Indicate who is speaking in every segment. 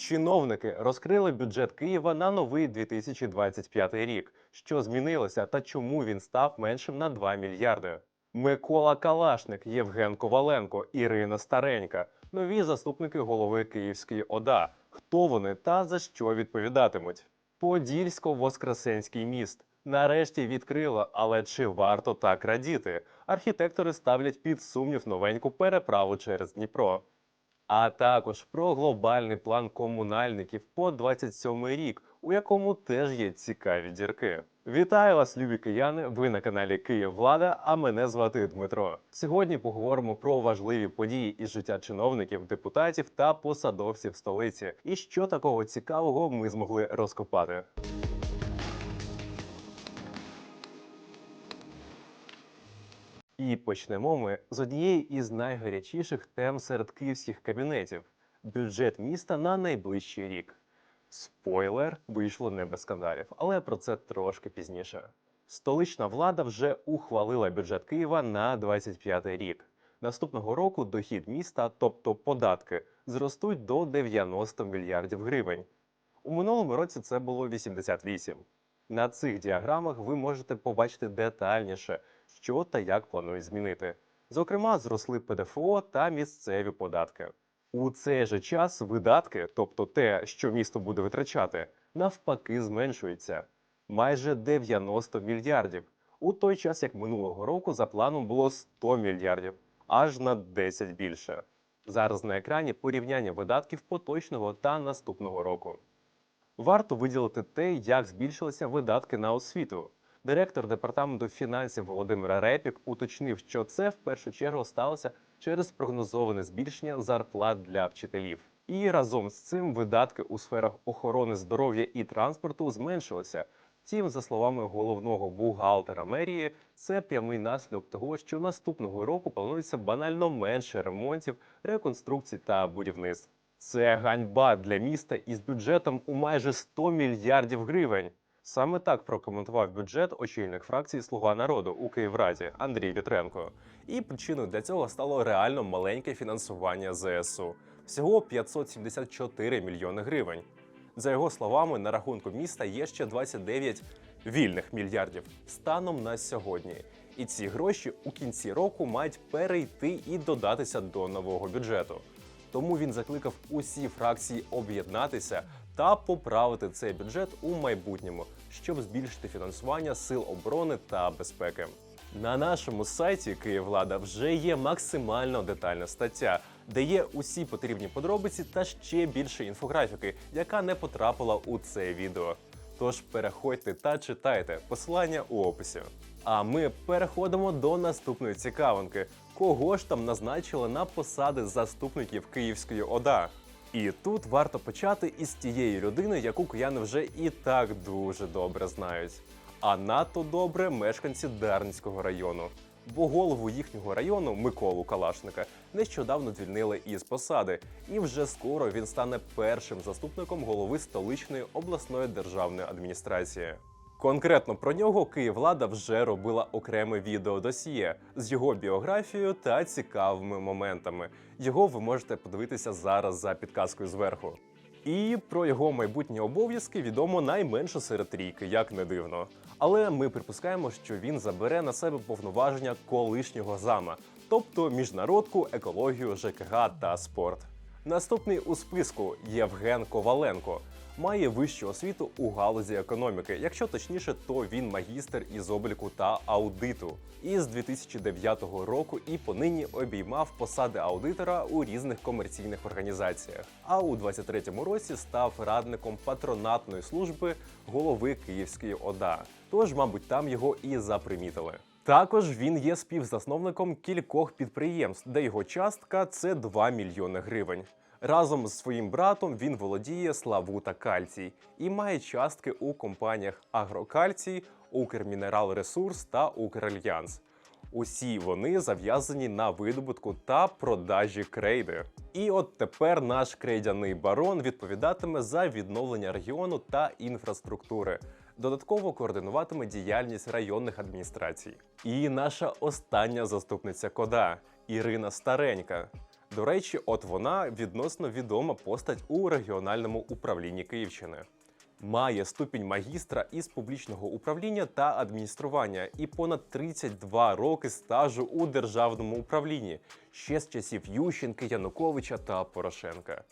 Speaker 1: Чиновники розкрили бюджет Києва на новий 2025 рік. Що змінилося та чому він став меншим на 2 мільярди? Микола Калашник, Євген Коваленко, Ірина Старенька, нові заступники голови Київської ОДА. Хто вони та за що відповідатимуть? Подільсько-Воскресенський міст. Нарешті відкрило, але чи варто так радіти? Архітектори ставлять під сумнів новеньку переправу через Дніпро. А також про глобальний план комунальників по 27 рік, у якому теж є цікаві дірки. Вітаю вас, любі кияни! Ви на каналі Київ Влада, а мене звати Дмитро. Сьогодні поговоримо про важливі події із життя чиновників, депутатів та посадовців столиці. І що такого цікавого ми змогли розкопати. І почнемо ми з однієї із найгарячіших тем серед київських кабінетів бюджет міста на найближчий рік. Спойлер вийшло не без скандалів, але про це трошки пізніше. Столична влада вже ухвалила бюджет Києва на 25 рік. Наступного року дохід міста, тобто податки, зростуть до 90 мільярдів гривень. У минулому році це було 88. На цих діаграмах ви можете побачити детальніше, що та як планують змінити. Зокрема, зросли ПДФО та місцеві податки. У цей же час видатки, тобто те, що місто буде витрачати, навпаки зменшуються майже 90 мільярдів, у той час як минулого року за планом було 100 мільярдів, аж на 10 більше. Зараз на екрані порівняння видатків поточного та наступного року. Варто виділити те, як збільшилися видатки на освіту. Директор департаменту фінансів Володимир Репік уточнив, що це в першу чергу сталося через прогнозоване збільшення зарплат для вчителів. І разом з цим видатки у сферах охорони здоров'я і транспорту зменшилися. Втім, за словами головного бухгалтера мерії, це прямий наслідок того, що наступного року планується банально менше ремонтів, реконструкцій та будівництв. Це ганьба для міста із бюджетом у майже 100 мільярдів гривень. Саме так прокоментував бюджет очільник фракції Слуга народу у Київраді Андрій Вітренко. І причиною для цього стало реально маленьке фінансування ЗСУ всього 574 мільйони гривень. За його словами, на рахунку міста є ще 29 вільних мільярдів станом на сьогодні. І ці гроші у кінці року мають перейти і додатися до нового бюджету. Тому він закликав усі фракції об'єднатися та поправити цей бюджет у майбутньому, щоб збільшити фінансування сил оборони та безпеки. На нашому сайті Київлада вже є максимально детальна стаття, де є усі потрібні подробиці та ще більше інфографіки, яка не потрапила у це відео. Тож переходьте та читайте посилання у описі. А ми переходимо до наступної цікавинки. Кого ж там назначили на посади заступників Київської ОДА? І тут варто почати із тієї людини, яку кияни вже і так дуже добре знають. А надто добре мешканці Дарницького району. Бо голову їхнього району Миколу Калашника нещодавно звільнили із посади, і вже скоро він стане першим заступником голови столичної обласної державної адміністрації. Конкретно про нього Київлада вже робила окреме відео досьє з його біографією та цікавими моментами. Його ви можете подивитися зараз за підказкою зверху. І про його майбутні обов'язки відомо найменше серед трійки, як не дивно. Але ми припускаємо, що він забере на себе повноваження колишнього зама, тобто міжнародку, екологію, ЖКГ та спорт. Наступний у списку Євген Коваленко. Має вищу освіту у галузі економіки. Якщо точніше, то він магістр із обліку та аудиту. І з 2009 року і понині обіймав посади аудитора у різних комерційних організаціях. А у 23-му році став радником патронатної служби голови Київської ОДА. Тож, мабуть, там його і запримітили. Також він є співзасновником кількох підприємств, де його частка це 2 мільйони гривень. Разом з своїм братом він володіє Славута Кальцій і має частки у компаніях Агрокальцій, Укрмінералресурс та Укральянс. Усі вони зав'язані на видобутку та продажі крейди. І от тепер наш крейдяний барон відповідатиме за відновлення регіону та інфраструктури. Додатково координуватиме діяльність районних адміністрацій. І наша остання заступниця кода Ірина Старенька. До речі, от вона відносно відома постать у регіональному управлінні Київщини. Має ступінь магістра із публічного управління та адміністрування і понад 32 роки стажу у державному управлінні ще з часів Ющенки, Януковича та Порошенка.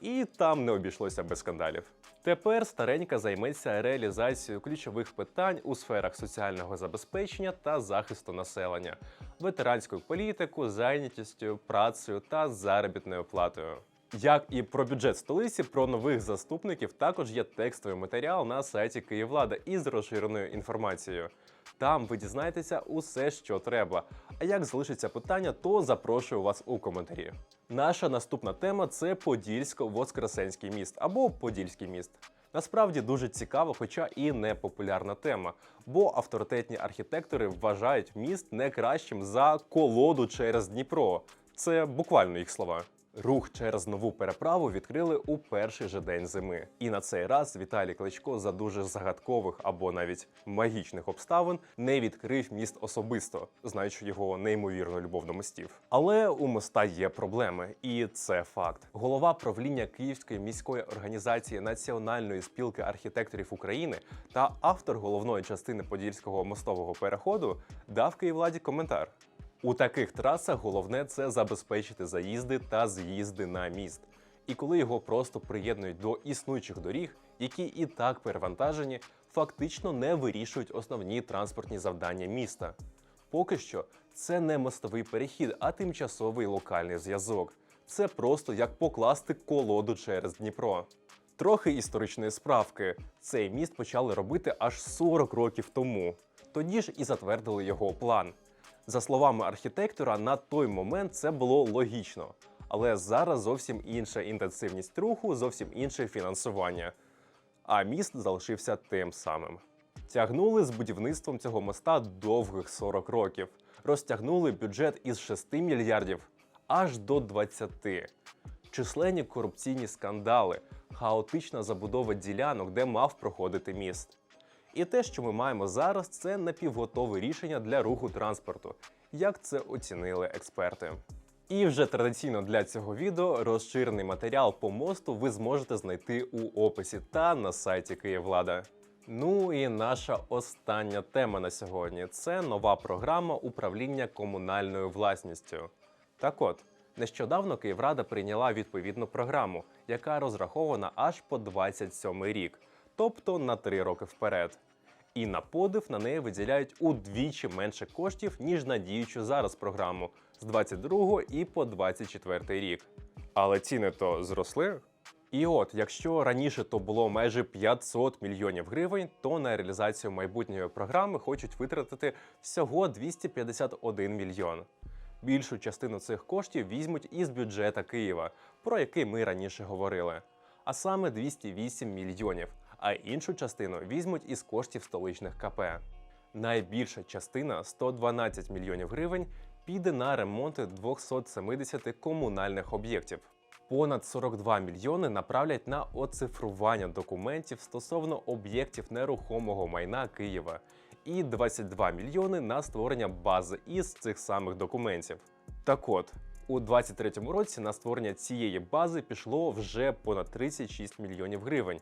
Speaker 1: І там не обійшлося без скандалів. Тепер старенька займеться реалізацією ключових питань у сферах соціального забезпечення та захисту населення, ветеранською політикою, зайнятістю, працею та заробітною платою. Як і про бюджет столиці, про нових заступників також є текстовий матеріал на сайті Київлада із розширеною інформацією. Там ви дізнаєтеся усе, що треба. А як залишиться питання, то запрошую вас у коментарі. Наша наступна тема це Подільсько-Воскресенський міст або Подільський міст. Насправді дуже цікава, хоча і не популярна тема, бо авторитетні архітектори вважають міст не кращим за колоду через Дніпро. Це буквально їх слова. Рух через нову переправу відкрили у перший же день зими. І на цей раз Віталій Кличко за дуже загадкових або навіть магічних обставин не відкрив міст особисто, знаючи його неймовірну любов до мостів. Але у моста є проблеми, і це факт. Голова правління Київської міської організації Національної спілки архітекторів України та автор головної частини Подільського мостового переходу дав Київладі коментар. У таких трасах головне це забезпечити заїзди та з'їзди на міст. І коли його просто приєднують до існуючих доріг, які і так перевантажені, фактично не вирішують основні транспортні завдання міста. Поки що це не мостовий перехід, а тимчасовий локальний зв'язок. Це просто як покласти колоду через Дніпро. Трохи історичної справки. Цей міст почали робити аж 40 років тому. Тоді ж і затвердили його план. За словами архітектора, на той момент це було логічно. Але зараз зовсім інша інтенсивність руху, зовсім інше фінансування. А міст залишився тим самим. Тягнули з будівництвом цього моста довгих 40 років. Розтягнули бюджет із 6 мільярдів аж до 20. Численні корупційні скандали, хаотична забудова ділянок, де мав проходити міст. І те, що ми маємо зараз, це напівготове рішення для руху транспорту, як це оцінили експерти. І вже традиційно для цього відео розширений матеріал по мосту ви зможете знайти у описі та на сайті Київлада. Ну і наша остання тема на сьогодні це нова програма управління комунальною власністю. Так от, нещодавно Київрада прийняла відповідну програму, яка розрахована аж по 27 рік, тобто на 3 роки вперед. І на подив на неї виділяють удвічі менше коштів, ніж на діючу зараз програму з 22 і по 24 рік. Але ціни то зросли. І от, якщо раніше то було майже 500 мільйонів гривень, то на реалізацію майбутньої програми хочуть витратити всього 251 мільйон. Більшу частину цих коштів візьмуть із бюджета Києва, про який ми раніше говорили, а саме 208 мільйонів а іншу частину візьмуть із коштів столичних КП. Найбільша частина 112 мільйонів гривень піде на ремонти 270 комунальних об'єктів. Понад 42 мільйони направлять на оцифрування документів стосовно об'єктів нерухомого майна Києва, і 22 мільйони на створення бази із цих самих документів. Так от, у 2023 році на створення цієї бази пішло вже понад 36 мільйонів гривень,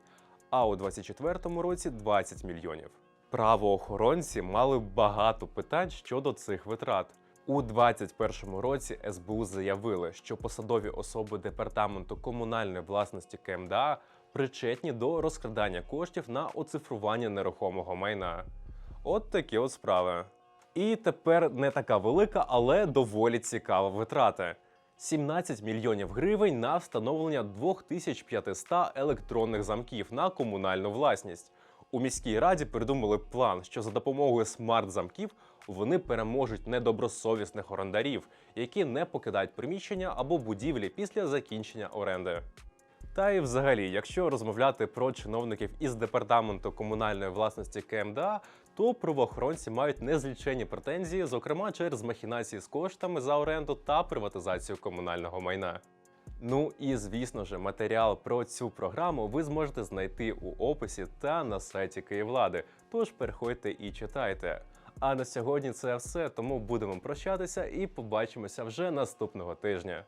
Speaker 1: а у 2024 році 20 мільйонів. Правоохоронці мали багато питань щодо цих витрат. У 2021 році СБУ заявили, що посадові особи департаменту комунальної власності КМДА причетні до розкрадання коштів на оцифрування нерухомого майна. От такі от справи. І тепер не така велика, але доволі цікава витрата. 17 мільйонів гривень на встановлення 2500 електронних замків на комунальну власність. У міській раді придумали план, що за допомогою смарт-замків вони переможуть недобросовісних орендарів, які не покидають приміщення або будівлі після закінчення оренди. Та і взагалі, якщо розмовляти про чиновників із департаменту комунальної власності КМДА, то правоохоронці мають незлічені претензії, зокрема через махінації з коштами за оренду та приватизацію комунального майна. Ну і звісно ж, матеріал про цю програму ви зможете знайти у описі та на сайті Київлади. Тож переходьте і читайте. А на сьогодні це все, тому будемо прощатися і побачимося вже наступного тижня.